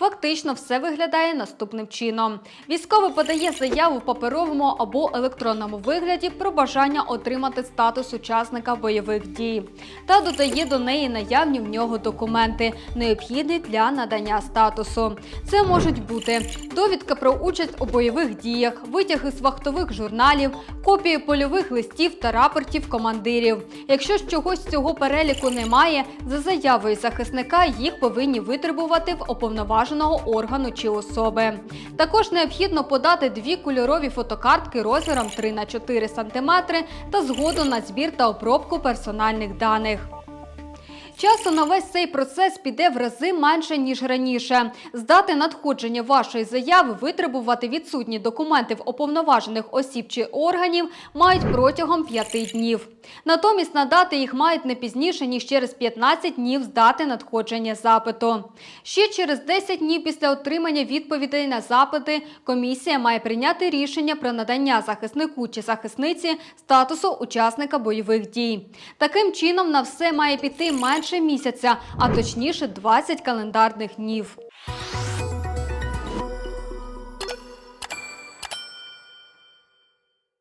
Фактично все виглядає наступним чином. Військовий подає заяву в паперовому або електронному вигляді про бажання отримати статус учасника бойових дій та додає до неї наявні в нього документи, необхідні для надання статусу. Це можуть бути довідка про участь у бойових діях, витяги з вахтових журналів, копії польових листів та рапортів командирів. Якщо ж чогось цього переліку немає, за заявою захисника їх повинні витребувати в уповноваженого органу чи особи. Також необхідно подати дві кольорові фотокартки розміром 3 на 4 см та згоду на збір та обробку персональних даних. Часу на весь цей процес піде в рази менше, ніж раніше. З дати надходження вашої заяви витребувати відсутні документи в уповноважених осіб чи органів мають протягом 5 днів. Натомість надати їх мають не пізніше, ніж через 15 днів з дати надходження запиту. Ще через 10 днів після отримання відповідей на запити комісія має прийняти рішення про надання захиснику чи захисниці статусу учасника бойових дій. Таким чином на все має піти менше місяця, а точніше 20 календарних днів.